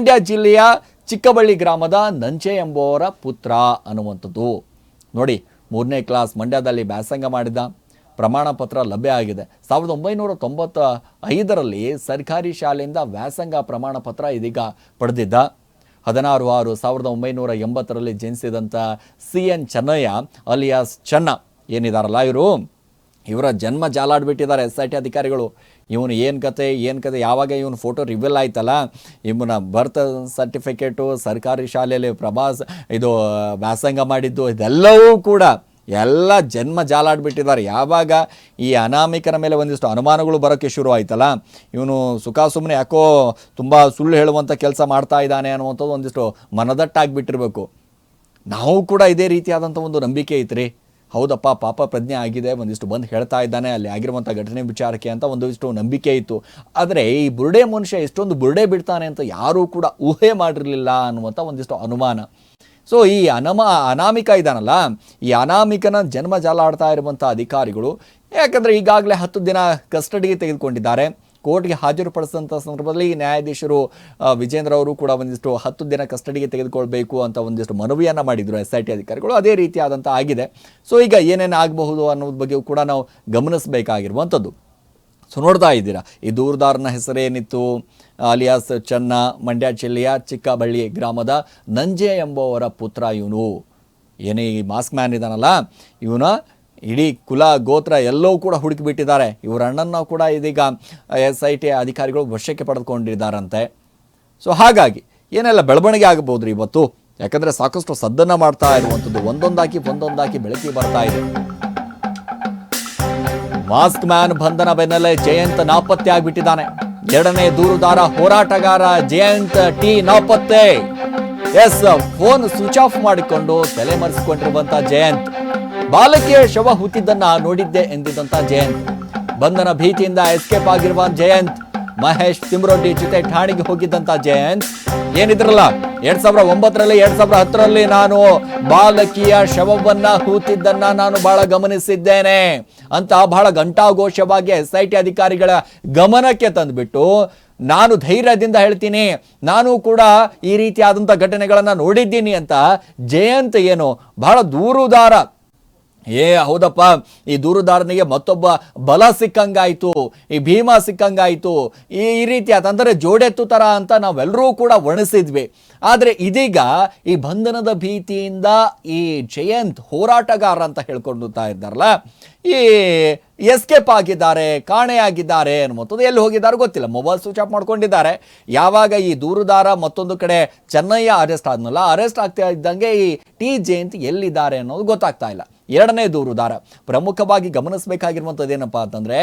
ಮಂಡ್ಯ ಜಿಲ್ಲೆಯ ಚಿಕ್ಕಬಳ್ಳಿ ಗ್ರಾಮದ ನಂಚೆ ಎಂಬುವರ ಪುತ್ರ ಅನ್ನುವಂಥದ್ದು. ನೋಡಿ, ಮೂರನೇ ಕ್ಲಾಸ್ ಮಂಡ್ಯದಲ್ಲಿ ವ್ಯಾಸಂಗ ಮಾಡಿದ ಪ್ರಮಾಣ ಪತ್ರ ಲಭ್ಯ ಆಗಿದೆ. ಸಾವಿರದ ಒಂಬೈನೂರ ತೊಂಬತ್ತ ಐದರಲ್ಲಿ ಸರ್ಕಾರಿ ಶಾಲೆಯಿಂದ ವ್ಯಾಸಂಗ ಪ್ರಮಾಣ ಪತ್ರ ಇದೀಗ ಪಡೆದಿದ್ದ. ಹದಿನಾರು ಆರು ಸಾವಿರದ ಒಂಬೈನೂರ ಎಂಬತ್ತರಲ್ಲಿ ಜನಿಸಿದಂಥ C N Chennaiah, alias Chenna ಏನಿದಾರಲ್ಲ ಇವರು? ಇವರ ಜನ್ಮ ಜಾಲಾಡ್ಬಿಟ್ಟಿದ್ದಾರೆ ಎಸ್ ಐ ಟಿ ಅಧಿಕಾರಿಗಳು. ಇವನು ಏನು ಕತೆ ಏನು ಕತೆ, ಯಾವಾಗ ಇವನ ಫೋಟೋ ರಿವೀಲ್ ಆಯ್ತಲ್ಲ, ಇವನ ಬರ್ತ್ ಸರ್ಟಿಫಿಕೇಟು ಸರ್ಕಾರಿ ಶಾಲೆಯಲ್ಲಿ ಪ್ರಭಾಸ್ ಇದು, ವ್ಯಾಸಂಗ ಮಾಡಿದ್ದು, ಇದೆಲ್ಲವೂ ಕೂಡ ಎಲ್ಲ ಜನ್ಮ ಜಾಲಾಡ್ಬಿಟ್ಟಿದ್ದಾರೆ. ಯಾವಾಗ ಈ ಅನಾಮಿಕರ ಮೇಲೆ ಒಂದಿಷ್ಟು ಅನುಮಾನಗಳು ಬರೋಕ್ಕೆ ಶುರು ಆಯ್ತಲ್ಲ, ಇವನು ಸುಖ ಸುಮ್ಮನೆ ಯಾಕೋ ತುಂಬ ಸುಳ್ಳು ಹೇಳುವಂಥ ಕೆಲಸ ಮಾಡ್ತಾ ಇದ್ದಾನೆ ಅನ್ನುವಂಥದ್ದು ಒಂದಿಷ್ಟು ಮನದಟ್ಟಾಗಿಬಿಟ್ಟಿರಬೇಕು. ನಾವು ಕೂಡ ಇದೇ ರೀತಿಯಾದಂಥ ಒಂದು ನಂಬಿಕೆ ಐತ್ರಿ ಹೌದಪ್ಪ, ಪಾಪ ಪ್ರಜ್ಞೆ ಆಗಿದೆ, ಒಂದಿಷ್ಟು ಬಂದು ಹೇಳ್ತಾ ಇದ್ದಾನೆ, ಅಲ್ಲಿ ಆಗಿರುವಂಥ ಘಟನೆ ವಿಚಾರಕ್ಕೆ ಅಂತ ಒಂದಿಷ್ಟು ನಂಬಿಕೆ ಇತ್ತು. ಆದರೆ ಈ ಬುರುಡೆ ಮನುಷ್ಯ ಎಷ್ಟೊಂದು ಬುರುಡೆ ಬಿಡ್ತಾನೆ ಅಂತ ಯಾರೂ ಕೂಡ ಊಹೆ ಮಾಡಿರಲಿಲ್ಲ ಅನ್ನುವಂಥ ಒಂದಿಷ್ಟು ಅನುಮಾನ. ಸೊ ಈ ಅನಮ, ಅನಾಮಿಕ ಇದ್ದಾನಲ್ಲ ಈ ಅನಾಮಿಕನ ಜನ್ಮ ಜಾಲಾಡ್ತಾ ಇರುವಂಥ ಅಧಿಕಾರಿಗಳು, ಯಾಕಂದರೆ ಈಗಾಗಲೇ ಹತ್ತು ದಿನ ಕಸ್ಟಡಿಗೆ ತೆಗೆದುಕೊಂಡಿದ್ದಾರೆ. ಕೋರ್ಟ್ಗೆ ಹಾಜರುಪಡಿಸಿದಂಥ ಸಂದರ್ಭದಲ್ಲಿ ನ್ಯಾಯಾಧೀಶರು ವಿಜೇಂದ್ರ ಅವರು ಕೂಡ ಒಂದಿಷ್ಟು ಹತ್ತು ದಿನ ಕಸ್ಟಡಿಗೆ ತೆಗೆದುಕೊಳ್ಬೇಕು ಅಂತ ಒಂದಿಷ್ಟು ಮನವಿಯನ್ನು ಮಾಡಿದರು ಎಸ್ ಐ ಟಿ ಅಧಿಕಾರಿಗಳು. ಅದೇ ರೀತಿಯಾದಂಥ ಆಗಿದೆ. ಸೊ, ಈಗ ಏನೇನು ಆಗಬಹುದು ಅನ್ನೋದ್ರ ಬಗ್ಗೆ ಕೂಡ ನಾವು ಗಮನಿಸಬೇಕಾಗಿರುವಂಥದ್ದು. ಸೊ, ನೋಡ್ತಾ ಇದ್ದೀರಾ, ಈ ದೂರದಾರನ ಹೆಸರೇನಿತ್ತು ಅಲಿಯಾಸ್ ಚನ್ನ, ಮಂಡ್ಯ ಜಿಲ್ಲೆಯ ಚಿಕ್ಕಬಳ್ಳಿ ಗ್ರಾಮದ ನಂಜೆ ಎಂಬುವರ ಪುತ್ರ ಇವನು. ಏನೇ ಈ ಮಾಸ್ಕ್ ಮ್ಯಾನ್ ಇದ್ದಾನಲ್ಲ ಇವನ ಇಡೀ ಕುಲ, ಗೋತ್ರ ಎಲ್ಲವೂ ಕೂಡ ಹುಡುಕಿಬಿಟ್ಟಿದ್ದಾರೆ. ಇವರ ಅಣ್ಣನ್ನು ಕೂಡ ಇದೀಗ ಎಸ್ ಐ ಟಿ ಅಧಿಕಾರಿಗಳು ವಶಕ್ಕೆ ಪಡೆದುಕೊಂಡಿದ್ದಾರಂತೆ. ಸೊ ಹಾಗಾಗಿ ಏನೆಲ್ಲ ಬೆಳವಣಿಗೆ ಆಗಬಹುದು ರೀ ಇವತ್ತು? ಯಾಕಂದರೆ ಸಾಕಷ್ಟು ಸದ್ದನ್ನು ಮಾಡ್ತಾ ಇರುವಂಥದ್ದು. ಒಂದೊಂದಾಕಿ ಒಂದೊಂದಾಕಿ ಬೆಳಕಿ ಬರ್ತಾ ಇದೆ. ಮಾಸ್ಕ್ ಮ್ಯಾನ್ ಬಂಧನ ಬೆನ್ನಲ್ಲೇ ಜಯಂತ್ ನಾಪತ್ತೆ ಆಗಿಬಿಟ್ಟಿದ್ದಾನೆ. ಎರಡನೇ ದೂರುದಾರ ಹೋರಾಟಗಾರ ಜಯಂತ್ ಟಿ ನಾಪತ್ತೆ. ಎಸ್ ಫೋನ್ ಸ್ವಿಚ್ ಆಫ್ ಮಾಡಿಕೊಂಡು ತಲೆಮರೆಸಿಕೊಂಡಿರುವಂತ ಜಯಂತ್. ಬಾಲಕಿಯ ಶವ ಹುತ್ತಿದ್ದನ್ನ ನೋಡಿದ್ದೆ ಎಂದಿದ್ದಂತ ಜಯಂತ್. ಬಂಧನ ಭೀತಿಯಿಂದ ಎಸ್ಕೇಪ್ ಆಗಿರುವ ಜಯಂತ್, ಮಹೇಶ್ ತಿಮ್ರೊಡ್ಡಿ ಜೊತೆ ಠಾಣೆಗೆ ಹೋಗಿದ್ದಂತ ಜಯಂತ್. ಏನಿದ್ರಲ್ಲ, ಎರಡ್ ಸಾವಿರ ಒಂಬತ್ತರಲ್ಲಿ, ಎರಡ್ ಸಾವಿರ ಹತ್ತರಲ್ಲಿ ನಾನು ಬಾಲಕಿಯ ಶವವನ್ನ ಹೂತಿದ್ದನ್ನ ನಾನು ಬಹಳ ಗಮನಿಸಿದ್ದೇನೆ ಅಂತ ಬಹಳ ಘಂಟಾಘೋಷವಾಗಿ ಎಸ್ ಐ ಟಿ ಅಧಿಕಾರಿಗಳ ಗಮನಕ್ಕೆ ತಂದ್ಬಿಟ್ಟು ನಾನು ಧೈರ್ಯದಿಂದ ಹೇಳ್ತೀನಿ, ನಾನು ಕೂಡ ಈ ರೀತಿಯಾದಂಥ ಘಟನೆಗಳನ್ನು ನೋಡಿದ್ದೀನಿ ಅಂತ ಜಯಂತ್ ಏನು ಬಹಳ ದೂರುದಾರ ಏ, ಹೌದಪ್ಪ. ಈ ದೂರುದಾರನಿಗೆ ಮತ್ತೊಬ್ಬ ಬಲ ಸಿಕ್ಕಂಗಾಯಿತು, ಈ ಭೀಮ ಸಿಕ್ಕಂಗಾಯಿತು, ಈ ಈ ರೀತಿಯಾದ ಅಂದರೆ ಜೋಡೆತ್ತು ಥರ ಅಂತ ನಾವೆಲ್ಲರೂ ಕೂಡ ವರ್ಣಿಸಿದ್ವಿ. ಆದರೆ ಇದೀಗ ಈ ಬಂಧನದ ಭೀತಿಯಿಂದ ಈ ಜಯಂತ್ ಹೋರಾಟಗಾರ ಅಂತ ಹೇಳ್ಕೊಂಡುತ್ತಾ ಇದ್ದಾರಲ್ಲ, ಈ ಎಸ್ಕೇಪ್ ಆಗಿದ್ದಾರೆ ಕಾಣೆಯಾಗಿದ್ದಾರೆ ಅನ್ನುವಂಥದ್ದು ಎಲ್ಲಿ ಹೋಗಿದ್ದಾರೆ ಗೊತ್ತಿಲ್ಲ. ಮೊಬೈಲ್ ಸ್ವಿಚ್ ಆಫ್ ಮಾಡ್ಕೊಂಡಿದ್ದಾರೆ. ಯಾವಾಗ ಈ ದೂರುದಾರ ಮತ್ತೊಂದು ಕಡೆ ಚೆನ್ನಯ್ಯ ಅರೆಸ್ಟ್ ಆದ್ನಲ್ಲ ಅರೆಸ್ಟ್ ಆಗ್ತಾ ಇದ್ದಂಗೆ ಈ ಟಿ ಜಯಂತ್ ಎಲ್ಲಿದ್ದಾರೆ ಅನ್ನೋದು ಗೊತ್ತಾಗ್ತಾ ಇಲ್ಲ. ಎರಡನೇ ದೂರುದಾರ ಪ್ರಮುಖವಾಗಿ ಗಮನಿಸಬೇಕಾಗಿರುವಂಥದ್ದು ಏನಪ್ಪ ಅಂತಂದರೆ,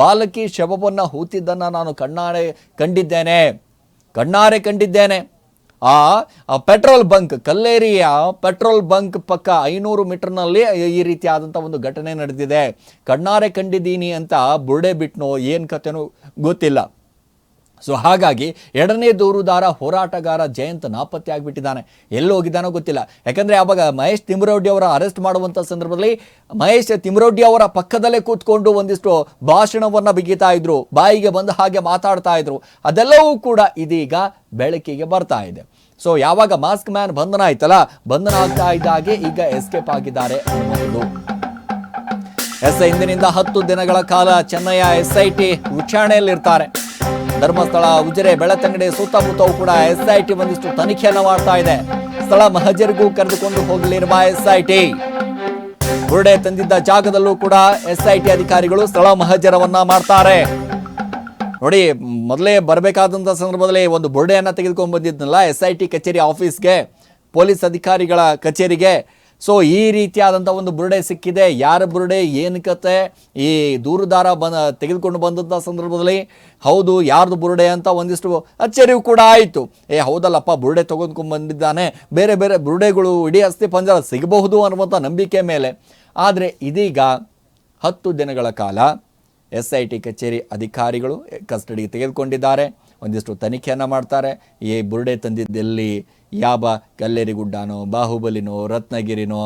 ಬಾಲಕಿ ಶವವನ್ನು ಹೂತಿದ್ದನ್ನು ನಾನು ಕಣ್ಣಾರೆ ಕಂಡಿದ್ದೇನೆ ಕಣ್ಣಾರೆ ಕಂಡಿದ್ದೇನೆ. ಆ ಪೆಟ್ರೋಲ್ ಬಂಕ್, ಕಲ್ಲೇರಿಯ ಪೆಟ್ರೋಲ್ ಬಂಕ್ ಪಕ್ಕ ಐನೂರು ಮೀಟರ್ನಲ್ಲಿ ಈ ರೀತಿಯಾದಂಥ ಒಂದು ಘಟನೆ ನಡೆದಿದೆ. ಕಣ್ಣಾರೆ ಕಂಡಿದ್ದೀನಿ ಅಂತ ಬುರ್ಡೆ ಬಿಟ್ನೋ ಏನು ಕಥೆನೋ ಗೊತ್ತಿಲ್ಲ. ಸೊ ಹಾಗಾಗಿ ಎರಡನೇ ದೂರುದಾರ ಹೋರಾಟಗಾರ ಜಯಂತ್ ನಾಪತ್ತೆ ಆಗಿಬಿಟ್ಟಿದ್ದಾನೆ. ಎಲ್ಲಿ ಹೋಗಿದ್ದಾನೋ ಗೊತ್ತಿಲ್ಲ. ಯಾಕಂದರೆ ಆವಾಗ ಮಹೇಶ್ ತಿಮ್ರೌಡ್ಡಿ ಅವರ ಅರೆಸ್ಟ್ ಮಾಡುವಂಥ ಸಂದರ್ಭದಲ್ಲಿ ಮಹೇಶ್ ತಿಮ್ರೌಡ್ಡಿ ಅವರ ಪಕ್ಕದಲ್ಲೇ ಕೂತ್ಕೊಂಡು ಒಂದಿಷ್ಟು ಭಾಷಣವನ್ನು ಬಿಗಿತಾ ಇದ್ರು. ಬಾಯಿಗೆ ಬಂದ ಹಾಗೆ ಮಾತಾಡ್ತಾ ಇದ್ರು. ಅದೆಲ್ಲವೂ ಕೂಡ ಇದೀಗ ಬೆಳಕಿಗೆ ಬರ್ತಾ ಇದೆ. ಸೊ ಯಾವಾಗ ಮಾಸ್ಕ್ ಮ್ಯಾನ್ ಬಂಧನ ಆಯ್ತಲ್ಲ, ಬಂಧನ ಆಗ್ತಾ ಇದ್ದಾಗೆ ಈಗ ಎಸ್ಕೇಪ್ ಆಗಿದ್ದಾರೆ ಅನ್ನೋದು ಎಸ್ ಇಂದಿನಿಂದ ಹತ್ತು ದಿನಗಳ ಕಾಲ ಚೆನ್ನಯ್ಯ ಎಸ್ ಐ ಟಿ ವಿಚಾರಣೆಯಲ್ಲಿರ್ತಾರೆ ಧರ್ಮಸ್ಥಳ, ಉಜಿರೆ, ಬೆಳತಂಗಡಿ, ಸುತ್ತಮುತ್ತವೂ ಕೂಡ ಎಸ್ ಐ ಟಿ ಒಂದಿಷ್ಟು ತನಿಖೆಯನ್ನು ಮಾಡ್ತಾ ಇದೆ. ಸ್ಥಳ ಮಹಜರಿಗೂ ಕರೆದುಕೊಂಡು ಹೋಗಲಿರುವ ಎಸ್ ಐ ಟಿ ಬುರುಡೆ ತಂದಿದ್ದ ಜಾಗದಲ್ಲೂ ಕೂಡ ಎಸ್ ಐ ಟಿ ಅಧಿಕಾರಿಗಳು ಸ್ಥಳ ಮಹಜರವನ್ನ ಮಾಡ್ತಾರೆ. ನೋಡಿ, ಮೊದಲೇ ಬರಬೇಕಾದಂಥ ಸಂದರ್ಭದಲ್ಲಿ ಒಂದು ಬುರುಡೆಯನ್ನು ತೆಗೆದುಕೊಂಡು ಬಂದಿದ್ನಲ್ಲ ಎಸ್ ಐ ಟಿ ಕಚೇರಿ ಆಫೀಸ್ಗೆ, ಪೊಲೀಸ್ ಅಧಿಕಾರಿಗಳ ಕಚೇರಿಗೆ. ಸೊ ಈ ರೀತಿಯಾದಂಥ ಒಂದು ಬುರುಡೆ ಸಿಕ್ಕಿದೆ. ಯಾರ ಬುರುಡೆ, ಏನು ಕತೆ? ಈ ದೂರುದಾರ ಬ ತೆಗೆದುಕೊಂಡು ಬಂದಂಥ ಸಂದರ್ಭದಲ್ಲಿ ಹೌದು, ಯಾರ್ದು ಬುರುಡೆ ಅಂತ ಒಂದಿಷ್ಟು ಅಚ್ಚರಿಯೂ ಕೂಡ ಆಯಿತು. ಏ, ಹೌದಲ್ಲಪ್ಪ, ಬುರುಡೆ ತೊಗೊಂಡ್ಕೊಂಡು ಬಂದಿದ್ದಾನೆ. ಬೇರೆ ಬೇರೆ ಬುರುಡೆಗಳು ಇಡೀ ಅಸ್ಥಿ ಪಂಜರ ಸಿಗಬಹುದು ಅನ್ನುವಂಥ ನಂಬಿಕೆ ಮೇಲೆ. ಆದರೆ ಇದೀಗ ಹತ್ತು ದಿನಗಳ ಕಾಲ ಎಸ್ ಐ ಟಿ ಕಚೇರಿ ಅಧಿಕಾರಿಗಳು, ಕಸ್ಟಡಿಗೆ ತೆಗೆದುಕೊಂಡಿದ್ದಾರೆ. ಒಂದಿಷ್ಟು ತನಿಖೆಯನ್ನು ಮಾಡ್ತಾರೆ. ಈ ಬುರುಡೆ ತಂದಿದ್ದೆಲ್ಲಿ ಯಾವ ಕಲ್ಲೇರಿ ಗುಡ್ಡನೋ ಬಾಹುಬಲಿನೋ, ರತ್ನಗಿರಿನೋ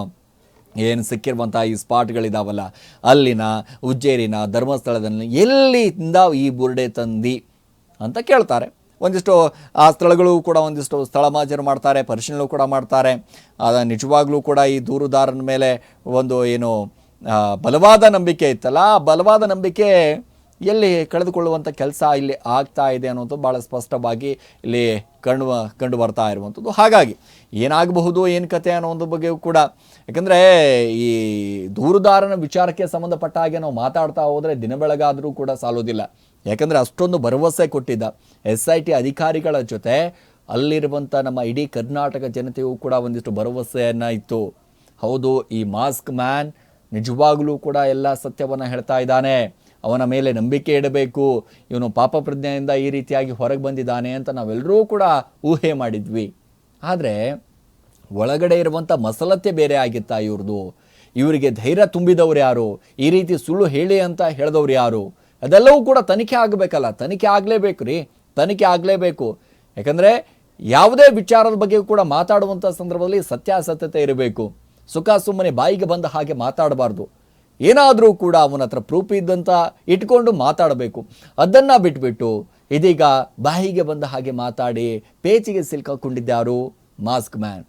ಏನು ಸಿಕ್ಕಿರುವಂಥ ಈ ಸ್ಪಾಟ್ಗಳಿದಾವಲ್ಲ ಅಲ್ಲಿನ ಉಜ್ಜೇರಿನ ಧರ್ಮಸ್ಥಳದಲ್ಲಿ ಎಲ್ಲಿಂದ ಈ ಬುರುಡೆ ತಂದಿ ಅಂತ ಕೇಳ್ತಾರೆ. ಒಂದಿಷ್ಟು ಆ ಸ್ಥಳಗಳು ಕೂಡ ಒಂದಿಷ್ಟು ಸ್ಥಳ ಮಾಜರು ಮಾಡ್ತಾರೆ ಪರಿಶೀಲನೆ ಕೂಡ ಮಾಡ್ತಾರೆ. ಅದ ನಿಜವಾಗ್ಲೂ ಕೂಡ ಈ ದೂರುದಾರನ ಮೇಲೆ ಒಂದು ಏನು ಬಲವಾದ ನಂಬಿಕೆ ಇತ್ತಲ್ಲ, ಆ ಬಲವಾದ ನಂಬಿಕೆ ಎಲ್ಲಿ ಕಳೆದುಕೊಳ್ಳುವಂಥ ಕೆಲಸ ಇಲ್ಲಿ ಆಗ್ತಾ ಇದೆ ಅನ್ನೋದು ಭಾಳ ಸ್ಪಷ್ಟವಾಗಿ ಇಲ್ಲಿ ಕಂಡು ಕಂಡು ಬರ್ತಾ ಇರುವಂಥದ್ದು. ಹಾಗಾಗಿ ಏನಾಗಬಹುದು, ಏನು ಕತೆ ಅನ್ನೋ ಒಂದು ಬಗ್ಗೆಯೂ ಕೂಡ, ಯಾಕಂದರೆ ಈ ದೂರುದಾರನ ವಿಚಾರಕ್ಕೆ ಸಂಬಂಧಪಟ್ಟ ಹಾಗೆ ನಾವು ಮಾತಾಡ್ತಾ ಹೋದರೆ ದಿನ ಬೆಳಗಾದರೂ ಕೂಡ ಸಾಲೋದಿಲ್ಲ ಯಾಕಂದರೆ ಅಷ್ಟೊಂದು ಭರವಸೆ ಕೊಟ್ಟಿದ್ದ ಎಸ್ ಐ ಟಿ ಅಧಿಕಾರಿಗಳ ಜೊತೆ ಅಲ್ಲಿರುವಂಥ ನಮ್ಮ ಇಡೀ ಕರ್ನಾಟಕ ಜನತೆಯೂ ಕೂಡ ಒಂದಿಷ್ಟು ಭರವಸೆಯನ್ನು ಇತ್ತು. ಹೌದು, ಈ ಮಾಸ್ಕ್ ಮ್ಯಾನ್ ನಿಜವಾಗಲೂ ಕೂಡ ಎಲ್ಲ ಸತ್ಯವನ್ನು ಹೇಳ್ತಾ ಇದ್ದಾನೆ. ಅವನ ಮೇಲೆ ನಂಬಿಕೆ ಇಡಬೇಕು. ಇವನು ಪಾಪ ಪ್ರಜ್ಞೆಯಿಂದ ಈ ರೀತಿಯಾಗಿ ಹೊರಗೆ ಬಂದಿದ್ದಾನೆ ಅಂತ ನಾವೆಲ್ಲರೂ ಕೂಡ ಊಹೆ ಮಾಡಿದ್ವಿ. ಆದರೆ ಒಳಗಡೆ ಇರುವಂಥ ಮಸಲತ್ತೆ ಬೇರೆ ಆಗಿತ್ತಾ ಇವ್ರದ್ದು ಇವರಿಗೆ ಧೈರ್ಯ ತುಂಬಿದವ್ರು ಯಾರು? ಈ ರೀತಿ ಸುಳ್ಳು ಹೇಳಿ ಅಂತ ಹೇಳಿದವ್ರು ಯಾರು? ಅದೆಲ್ಲವೂ ಕೂಡ ತನಿಖೆ ಆಗಬೇಕಲ್ಲ? ತನಿಖೆ ಆಗಲೇಬೇಕು ರೀ. ತನಿಖೆ ಆಗಲೇಬೇಕು. ಯಾಕಂದರೆ ಯಾವುದೇ ವಿಚಾರದ ಬಗ್ಗೆ ಕೂಡ ಮಾತಾಡುವಂಥ ಸಂದರ್ಭದಲ್ಲಿ ಸತ್ಯಾಸತ್ಯತೆ ಇರಬೇಕು. ಸುಖ ಸುಮ್ಮನೆ ಬಾಯಿಗೆ ಬಂದ ಹಾಗೆ ಮಾತಾಡಬಾರ್ದು. ಏನಾದರೂ ಕೂಡ ಅವನ ಹತ್ರ ಪ್ರೂಫ್ ಇದ್ದಂತ ಇಟ್ಕೊಂಡು ಮಾತಾಡಬೇಕು. ಅದನ್ನು ಬಿಟ್ಬಿಟ್ಟು ಇದೀಗ ಬಾಯಿಗೆ ಬಂದ ಹಾಗೆ ಮಾತಾಡಿ ಪೇಚಿಗೆ ಸಿಲ್ಕೊಂಡಿದ್ದ್ಯಾರು ಮಾಸ್ಕ್ ಮ್ಯಾನ್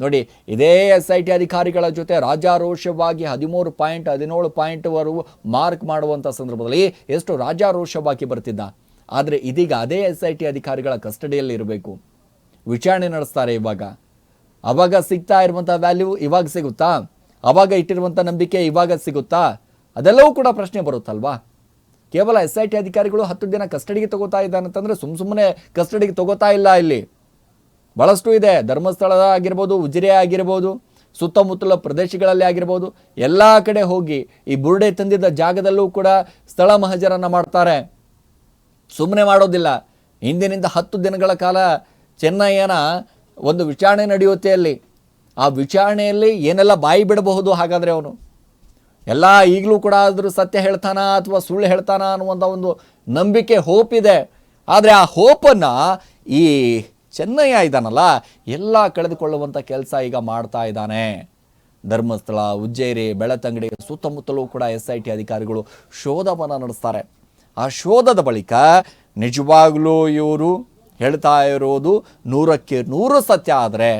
ನೋಡಿ, ಇದೇ ಎಸ್ ಐ ಟಿ ಅಧಿಕಾರಿಗಳ ಜೊತೆ ರಾಜಾರೋಷವಾಗಿ ಹದಿಮೂರು ಪಾಯಿಂಟ್ ಹದಿನೇಳು ಪಾಯಿಂಟ್ವರೆಗೂ ಮಾರ್ಕ್ ಮಾಡುವಂಥ ಸಂದರ್ಭದಲ್ಲಿ ಎಷ್ಟು ರಾಜಾರೋಷವಾಗಿ ಬರ್ತಿದ್ದ? ಆದರೆ ಇದೀಗ ಅದೇ ಎಸ್ ಐ ಟಿ ಅಧಿಕಾರಿಗಳ ಕಸ್ಟಡಿಯಲ್ಲಿ ಇರಬೇಕು. ವಿಚಾರಣೆ ನಡೆಸ್ತಾರೆ ಇವಾಗ. ಅವಾಗ ಸಿಗ್ತಾ ಇರುವಂಥ ವ್ಯಾಲ್ಯೂ ಇವಾಗ ಸಿಗುತ್ತಾ? ಅವಾಗ ಇಟ್ಟಿರುವಂಥ ನಂಬಿಕೆ ಇವಾಗ ಸಿಗುತ್ತಾ? ಅದೆಲ್ಲವೂ ಕೂಡ ಪ್ರಶ್ನೆ ಬರುತ್ತಲ್ವಾ? ಕೇವಲ ಎಸ್ ಐ ಟಿ ಅಧಿಕಾರಿಗಳು ಹತ್ತು ದಿನ ಕಸ್ಟಡಿಗೆ ತಗೋತಾ ಇದ್ದಾನಂತಂದ್ರೆ ಸುಮ್ಮ ಸುಮ್ಮನೆ ಕಸ್ಟಡಿಗೆ ತಗೋತಾ ಇಲ್ಲ ಇಲ್ಲಿ. ಭಾಳಷ್ಟು ಇದೆ. ಧರ್ಮಸ್ಥಳ ಆಗಿರ್ಬೋದು, ಉಜಿರೆ ಆಗಿರ್ಬೋದು, ಸುತ್ತಮುತ್ತಲ ಪ್ರದೇಶಗಳಲ್ಲಿ ಆಗಿರ್ಬೋದು, ಎಲ್ಲ ಕಡೆ ಹೋಗಿ ಈ ಬುರುಡೆ ತಂದಿದ್ದ ಜಾಗದಲ್ಲೂ ಕೂಡ ಸ್ಥಳ ಮಹಜರನ್ನು ಮಾಡ್ತಾರೆ. ಸುಮ್ಮನೆ ಮಾಡೋದಿಲ್ಲ. ಹಿಂದಿನಿಂದ ಹತ್ತು ದಿನಗಳ ಕಾಲ ಚೆನ್ನಯ್ಯನ ಒಂದು ವಿಚಾರಣೆ ನಡೆಯುತ್ತೆ ಅಲ್ಲಿ. ಆ ವಿಚಾರಣೆಯಲ್ಲಿ ಏನೆಲ್ಲ ಬಾಯಿ ಬಿಡಬಹುದು ಹಾಗಾದರೆ ಅವನು? ಎಲ್ಲ ಈಗಲೂ ಕೂಡ ಆದರೂ ಸತ್ಯ ಹೇಳ್ತಾನ ಅಥವಾ ಸುಳ್ಳು ಹೇಳ್ತಾನ ಅನ್ನುವಂಥ ಒಂದು ನಂಬಿಕೆ ಹೋಪ್ ಇದೆ. ಆದರೆ ಆ ಹೋಪನ್ನು ಈ ಚೆನ್ನಯ್ಯ ಇದ್ದಾನಲ್ಲ ಎಲ್ಲ ಕಳೆದುಕೊಳ್ಳುವಂಥ ಕೆಲಸ ಈಗ ಮಾಡ್ತಾ ಇದ್ದಾನೆ. ಧರ್ಮಸ್ಥಳ ಉಜ್ಜೇರಿ ಬೆಳತಂಗಡಿ, ಸುತ್ತಮುತ್ತಲೂ ಕೂಡ ಎಸ್ ಐ ಟಿ ಅಧಿಕಾರಿಗಳು ಶೋಧವನ್ನು ನಡೆಸ್ತಾರೆ. ಆ ಶೋಧದ ಬಳಿಕ ನಿಜವಾಗ್ಲೂ ಇವರು ಹೇಳ್ತಾ ಇರೋದು ನೂರಕ್ಕೆ ನೂರು ಸತ್ಯ ಆದರೆ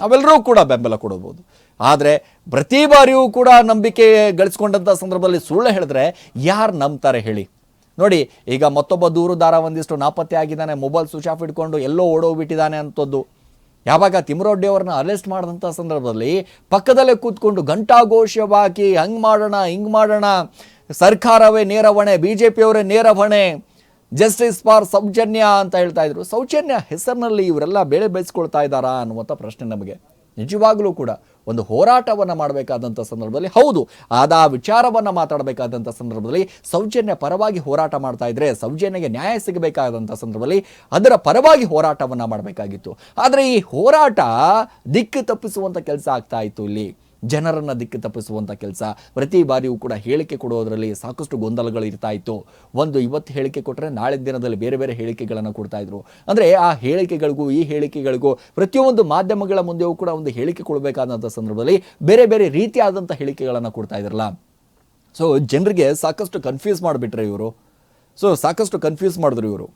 ನಾವೆಲ್ಲರೂ ಕೂಡ ಬೆಂಬಲ ಕೊಡಬಹುದು. ಆದರೆ ಪ್ರತಿ ಬಾರಿಯೂ ಕೂಡ ನಂಬಿಕೆ ಗಳಿಸ್ಕೊಂಡಂಥ ಸಂದರ್ಭದಲ್ಲಿ ಸುಳ್ಳು ಹೇಳಿದ್ರೆ ಯಾರು ನಂಬ್ತಾರೆ ಹೇಳಿ? ನೋಡಿ, ಈಗ ಮತ್ತೊಬ್ಬ ದೂರುದಾರ ಒಂದಿಷ್ಟು ನಾಪತ್ತೆ ಆಗಿದ್ದಾನೆ, ಮೊಬೈಲ್ ಸ್ವಿಚ್ ಆಫ್ ಇಟ್ಕೊಂಡು ಎಲ್ಲೋ ಓಡೋಗ್ಬಿಟ್ಟಿದ್ದಾನೆ ಅಂತದ್ದು ಯಾವಾಗ ತಿಮ್ರೊಡ್ಡಿ ಅವ್ರನ್ನ ಅರೆಸ್ಟ್ ಮಾಡಿದಂಥ ಸಂದರ್ಭದಲ್ಲಿ ಪಕ್ಕದಲ್ಲೇ ಕೂತ್ಕೊಂಡು ಘಂಟಾಘೋಷವಾಗಿ, ಹಂಗೆ ಮಾಡೋಣ, ಹಿಂಗೆ ಮಾಡೋಣ, ಸರ್ಕಾರವೇ ನೇರ ಹೊಣೆ ಬಿ ಜೆ ಪಿಯವರೇ ನೇರ ಹೊಣೆ ಜಸ್ಟಿಸ್ ಫಾರ್ ಸೌಜನ್ಯ ಅಂತ ಹೇಳ್ತಾ ಇದ್ರು. ಸೌಜನ್ಯ ಹೆಸರಿನಲ್ಲಿ ಇವರೆಲ್ಲ ಬೆಳೆ ಬೆಳೆಸ್ಕೊಳ್ತಾ ಇದ್ದಾರಾ ಅನ್ನುವಂಥ ಪ್ರಶ್ನೆ ನಮಗೆ. ನಿಜವಾಗಲೂ ಕೂಡ ಒಂದು ಹೋರಾಟವನ್ನು ಮಾಡಬೇಕಾದಂಥ ಸಂದರ್ಭದಲ್ಲಿ, ಹೌದು, ಆದ ವಿಚಾರವನ್ನು ಮಾತಾಡಬೇಕಾದಂಥ ಸಂದರ್ಭದಲ್ಲಿ ಸೌಜನ್ಯ ಪರವಾಗಿ ಹೋರಾಟ ಮಾಡ್ತಾ ಇದ್ರೆ ಸೌಜನ್ಯಗೆ ನ್ಯಾಯ ಸಿಗಬೇಕಾದಂಥ ಸಂದರ್ಭದಲ್ಲಿ ಅದರ ಪರವಾಗಿ ಹೋರಾಟವನ್ನು ಮಾಡಬೇಕಾಗಿತ್ತು. ಆದರೆ ಈ ಹೋರಾಟ ದಿಕ್ಕು ತಪ್ಪಿಸುವಂಥ ಕೆಲಸ ಆಗ್ತಾ ಇತ್ತು ಇಲ್ಲಿ. ಜನರನ್ನ ದಿಕ್ಕು ತಪ್ಪಿಸುವಂಥ ಕೆಲಸ. ಪ್ರತಿ ಬಾರಿಯೂ ಕೂಡ ಹೇಳಿಕೆ ಕೊಡೋದರಲ್ಲಿ ಸಾಕಷ್ಟು ಗೊಂದಲಗಳು ಇರ್ತಾ ಇತ್ತು. ಒಂದು ಇವತ್ತು ಹೇಳಿಕೆ ಕೊಟ್ಟರೆ ನಾಳೆ ದಿನದಲ್ಲಿ ಬೇರೆ ಬೇರೆ ಹೇಳಿಕೆಗಳನ್ನು ಕೊಡ್ತಾ ಇದ್ರು. ಅಂದರೆ ಆ ಹೇಳಿಕೆಗಳಿಗೂ ಈ ಹೇಳಿಕೆಗಳಿಗೂ ಪ್ರತಿಯೊಂದು ಮಾಧ್ಯಮಗಳ ಮುಂದೆಯೂ ಕೂಡ ಒಂದು ಹೇಳಿಕೆ ಕೊಡಬೇಕಾದಂಥ ಸಂದರ್ಭದಲ್ಲಿ ಬೇರೆ ಬೇರೆ ರೀತಿಯಾದಂಥ ಹೇಳಿಕೆಗಳನ್ನು ಕೊಡ್ತಾ ಇದ್ರಲ್ಲ. ಸೊ ಜನರಿಗೆ ಸಾಕಷ್ಟು ಕನ್ಫ್ಯೂಸ್ ಮಾಡಿಬಿಟ್ರೆ ಇವರು. ಸೊ ಸಾಕಷ್ಟು ಕನ್ಫ್ಯೂಸ್ ಮಾಡಿದ್ರು ಇವರು.